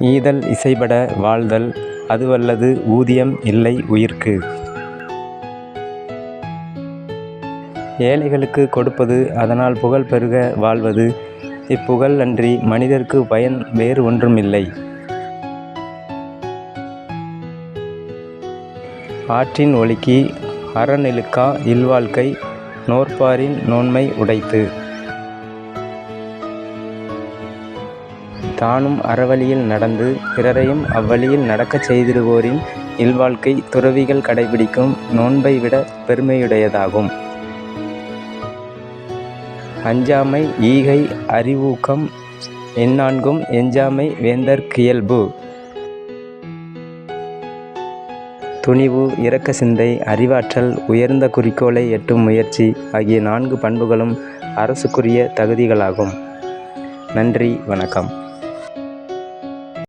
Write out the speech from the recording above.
ஈதல் இசைபட வாழ்தல் அதுவல்லது ஊதியம் இல்லை உயிர்க்கு. ஏழைகளுக்கு கொடுப்பது அதனால் புகழ் பெருக வாழ்வது இப்புகழ் அன்றி மனிதர்க்குப் பயன் வேறு ஒன்றும் இல்லை. ஆற்றின் ஒழுக்கி அறநிலுக்கா இல்வாழ்க்கை நோற்பாரின் நோன்மை உடைத்து. தானும் அறவழியில் நடந்து பிறரையும் அவ்வழியில் நடக்கச் செய்திடுவோரின் இல்வாழ்க்கை துறவிகள் கடைப்பிடிக்கும் விட பெருமையுடையதாகும். அஞ்சாமை ஈகை அறிவூக்கம் எந்நான்கும் எஞ்சாமை வேந்தற்கியல்பு துணிவு இரக்க சிந்தை அறிவாற்றல் உயர்ந்த குறிக்கோளை எட்டும் முயற்சி ஆகிய நான்கு பண்புகளும் அரசுக்குரிய தகுதிகளாகும். நன்றி வணக்கம்.